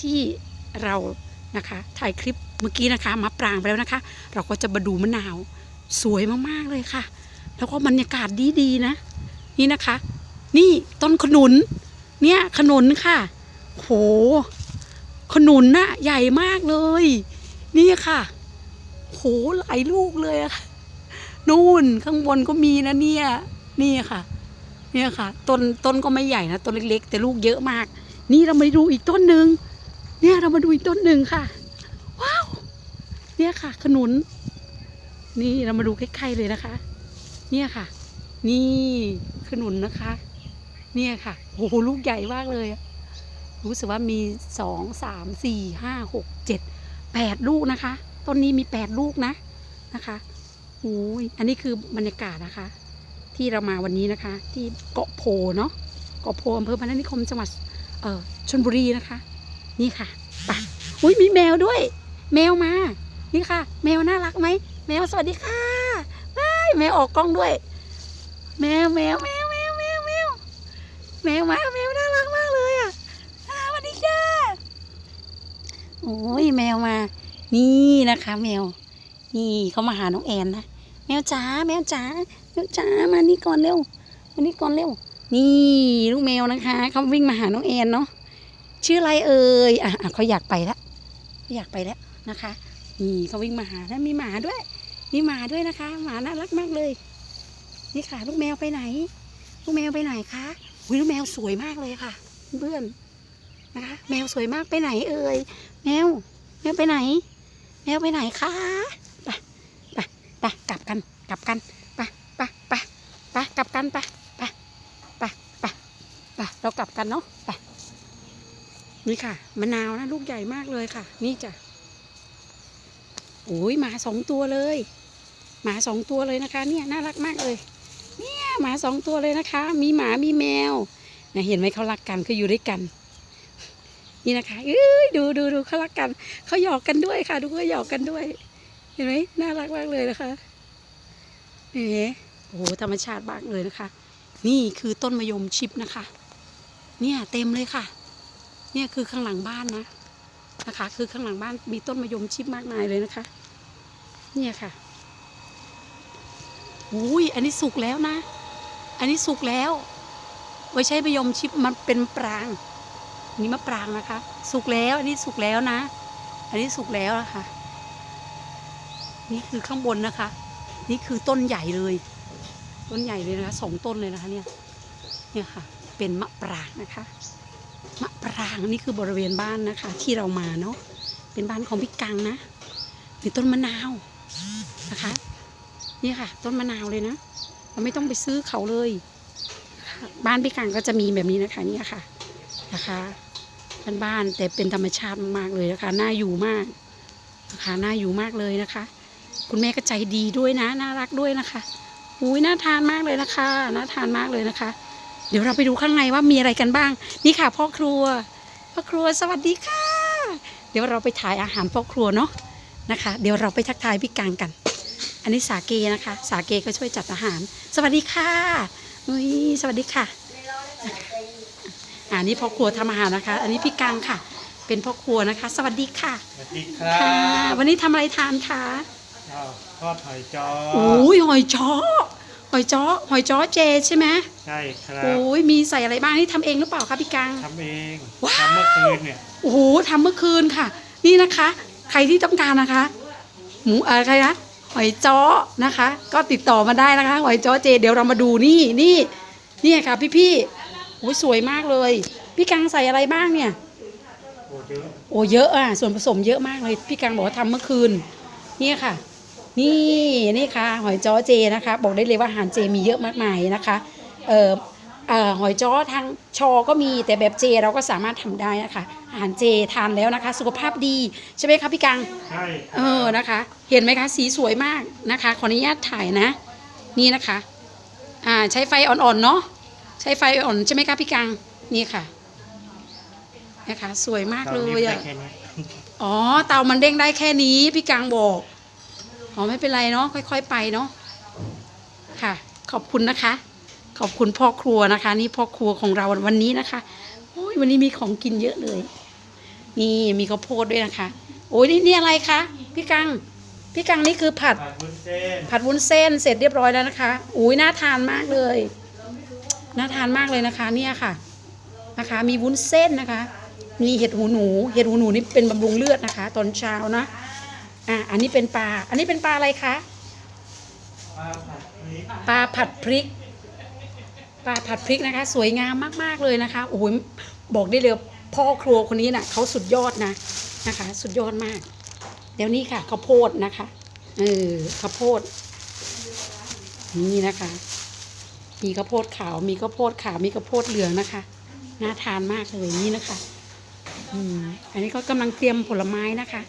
ที่เรานะคะถ่ายคลิปเมื่อกี้นะคะมาปรางไปแล้วนะคะ เราก็จะมาดูมะนาวสวยมากๆเลยค่ะ แล้วก็บรรยากาศดีๆนะ นี่นะคะ นี่ต้นขนุน เนี่ยขนุนค่ะ โห ขนุนน่ะใหญ่มากเลย นี่ค่ะโหหลายลูกเลยอะนู่นข้างบนก็มีนะเนี่ย นี่ค่ะ เนี่ยค่ะ ต้นต้นก็ไม่ใหญ่นะต้นเล็ก ๆ แต่ลูกเยอะมาก นี่เรามาดูอีกต้นหนึ่ง เนี่ยเรามาดูอีกต้นหนึ่งค่ะ ว้าว เนี่ยค่ะ ขนุน นี่เรามาดูใกล้ๆเลยนะคะ เนี่ยค่ะ นี่ขนุนนะคะ เนี่ยค่ะโอ้โหลูกใหญ่มากเลย รู้สึกว่ามีสองสามสี่ห้าหกเจ็ดแปดลูกนะคะต้นนี้มีแปดลูกนะนะคะโอ้ยอันนี้คือบรรยากาศนะคะ ที่เรามาวันนี้นะคะ ที่เกาะโพเนาะเกาะโพอำเภอพนัสนิคมจังหวัดเออชลบุรีนะคะ นี่ค่ะไปอุ้ยมีแมวด้วย แมวมา นี่ค่ะ แมวน่ารักไหม แมวสวัสดีค่ะว้ายแมวออกกล้องด้วย แมวแมวแมวแมวแมวแมวแมวมาแมวน่ารักมากเลยอะสวัสดีค่ะโอ้ยแมวมา นี่นะคะ แมว นี่เขามาหาน้องแอนนะ แมวจ๋าแมวจ๋าแมวจ๋ามานี่ก่อนเร็วมานี่ก่อนเร็ว นี่ลูกแมวนะคะเขาวิ่งมาหาน้องแอนเนาะ ชื่ออะไรเอ่ยอะอะเขาอยากไปแล้วอยากไปแล้วนะคะนี่เขาวิ่งมาหาแล้วมีหมาด้วยมีหมาด้วยนะคะหมาน่ารักมากเลย นี่ค่ะ ลูกแมวไปไหน ลูกแมวไปไหนคะอุ้ยลูกแมวสวยมากเลยค่ะ เพื่อนนะคะ แมวสวยมากไปไหนเอ่ยแมวแมวไปไหน แมวไปไหนคะไปไปไปกลับกันกลับกันไปไปไปไปกลับกันไปไปไปไปไปเรากลับกันเนาะไป นี่ค่ะมะนาวนะลูกใหญ่มากเลยค่ะ นี่จ้ะโอ้ยหมาสองตัวเลยหมาสองตัวเลยนะคะ เนี่ยน่ารักมากเลย เนี่ยหมาสองตัวเลยนะคะ มีหมามีแมวนะเห็นไหมเขารักกันเขาอยู่ด้วยกัน นี่นะคะเอ้ยดูดูดูเขารักกันเขาหยอกกันด้วยค่ะ ดูเขาหยอกกันด้วย เห็นไหมน่ารักมากเลยนะคะเอ๋โอ้โหธรรมชาติมากเลยนะคะ นี่คือต้นมะยมชิปนะคะ เนี่ยเต็มเลยค่ะ เนี่ยคือข้างหลังบ้านนะนะคะ คือข้างหลังบ้านมีต้นมะยมชิปมากมายเลยนะคะ เนี่ยค่ะอุ้ยอันนี้สุกแล้วนะ อันนี้สุกแล้วไว้ใช้มะยมชิปมันเป็นปรางนนี้มะปรางนะคะ สุกแล้วอันนี้สุกแล้วนะ อันนี้สุกแล้วนะคะนี่คือข้างบนนะคะ นี่คือต้นใหญ่เลย ต้นใหญ่เลยนะคะสองต้นเลยนะคะเนี่ยเนี่ยค่ะ เป็นมะปรางนะคะ มะ รางนี่คือบริเวณบ้านนะคะ ที่เรามาเนาะเป็นบ้านของพี่กังนะมีต้นมะนาวนะคะนี่ค่ะ ต้นมะนาวเลยนะเราไม่ต้องไปซื้อเขาเลย บ้านพี่กังก็จะมีแบบนี้นะคะนี่ค่ะนะคะบ้านๆแต่เป็นธรรมชาติมากๆเลยนะคะน่าอยู่มากนะคะน่าอยู่มากเลยนะคะ คุณแม่ก็ใจดีด้วยนะ น่ารักด้วยนะคะอุ้ยน่าทานมากเลยนะคะ น่าทานมากเลยนะคะ เดี๋ยวเราไปดูข้างในว่ามีอะไรกันบ้าง นี่ค่ะพ่อครัว พ่อครัวสวัสดีค่ะ เดี๋ยวเราไปถ่ายอาหารพ่อครัวเนาะนะคะ เดี๋ยวเราไปทักทายพี่กังกัน อันนี้สาเกนะคะ สาเกก็ช่วยจัดอาหาร สวัสดีค่ะอุ้ยสวัสดีค่ะอ่านี่พ่อครัวทำอาหารนะคะ อันนี้พี่กังค่ะ เป็นพ่อครัวนะคะ สวัสดีค่ะสวัสดีครัค่ะบวันนี้ทำอะไรทานคะอ้าวทอดหอยจอโอ้ยหอยจ้อ หอยจ้อหอยจ้อเจใช่ไหมใช่ครับโอ้ยมีใส่อะไรบ้างนี่ทำเองหรือเปล่าคะพี่กังทำเองว้าวทำเมื่อคืนเนี่ยโอ้โหทำเมื่อคืนค่ะ นี่นะคะ ใครที่ต้องการนะคะ หมูอะไรนะหอยจ้อนะคะ ก็ติดต่อมาได้นะคะ หอยจ้อเจ เดี๋ยวเรามาดูนี่นี่นี่ค่ะพี่พี่ๆโอ้ยสวยมากเลย พี่กังใส่อะไรบ้างเนี่ยโอ้เยอะโอ้เยอะอะส่วนผสมเยอะมากเลย พี่กังบอกว่าทำเมื่อคืนเนี่ยค่ะ นี่นี่ค่ะหอยจ้อเจนะคะ บอกได้เลยว่าอาหารเจมีเยอะมากมายนะคะเอ่อเอ่อหอยจ้อทางชอก็มีแต่แบบเจเราก็สามารถทำได้นะคะอาหารเจทานแล้วนะคะ สุขภาพดีใช่ไหมคะพี่กังใช่คเอรับอนะคะ เห็นไหมคะสีสวยมากนะคะขออนุญาตถ่ายนะ นี่นะคะอ่าใช้ไฟอ่อนๆเนาะใช้ไฟอ่อนใช่ไหมคะพี่กังนี่ค่ะนะคะสวยมากเลตอนนี้ยได้อะแค่นี้อ๋อเตามันเด้งได้แค่นี้พี่กังบอก อ๋อไม่เป็นไรเนาะค่อย ๆ ไปเนาะค่ะ ขอบคุณนะคะ ขอบคุณพ่อครัวนะคะ นี่พ่อครัวของเราวันนี้นะคะโอ้ยวันนี้มีของกินเยอะเลย นี่มีข้าวโพดด้วยนะคะ โอ้ยนี่นี่อะไรคะพี่กังพี่กังนี่คือผัดผัดวุ้นเส้นผัดวุ้นเส้นเสร็จเรียบร้อยแล้วนะคะอุ้ยน่าทานมากเลย น่าทานมากเลยนะคะ เนี่ยค่ะนะคะ มีวุ้นเส้นนะคะ มีเห็ดหูหนู เห็ดหูหนูนี่เป็นบำรุงเลือดนะคะ ตอนเช้านะ อะอันนี้เป็นปลา อันนี้เป็นปลาอะไรคะ ปลาผัดพริก ปลาผัดพริกนะคะ สวยงามมากๆเลยนะคะ โอ้ยบอกได้เลยพ่อครัวคนนี้น่ะเขาสุดยอดนะนะคะ สุดยอดมาก เดี๋ยวนี้ค่ะข้าวโพดนะคะ เออข้าวโพด นี่นะคะ มีข้าวโพดขาว มีข้าวโพดขาว มีข้าวโพดเหลืองนะคะ น่าทานมากเลยนี่นะคะ อืม อันนี้ก็กำลังเตรียมผลไม้นะคะ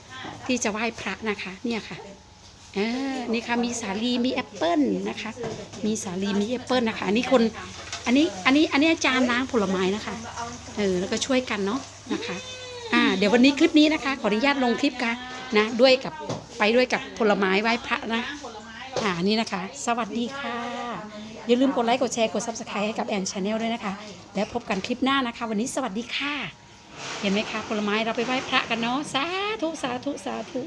ที่จะไหว้พระนะคะ เนี่ยค่ะเออนี่ค่ะมีสาลีมีแอปเปิลนะคะ มีสาลีมีแอปเปิลนะคะ อันนี้คนอันนี้อันนี้อันนี้อาจารย์ล้างผลไม้นะคะเออแล้วก็ช่วยกันเนาะนะคะอ่าเดี๋ยววันนี้คลิปนี้นะคะ ขออนุญาตลงคลิปกันนะ ด้วยกับไปด้วยกับผลไม้ไหว้พระนะอ่านี่นะคะ สวัสดีค่ะ อย่าลืมกดไลค์กดแชร์กด subscribe ให้กับแอนชาแนลด้วยนะคะ แล้วพบกันคลิปหน้านะคะ วันนี้สวัสดีค่ะ เห็นไหมคะผลไม้เราไปไหว้พระกันเนาะสา ธุสาธุสาธุ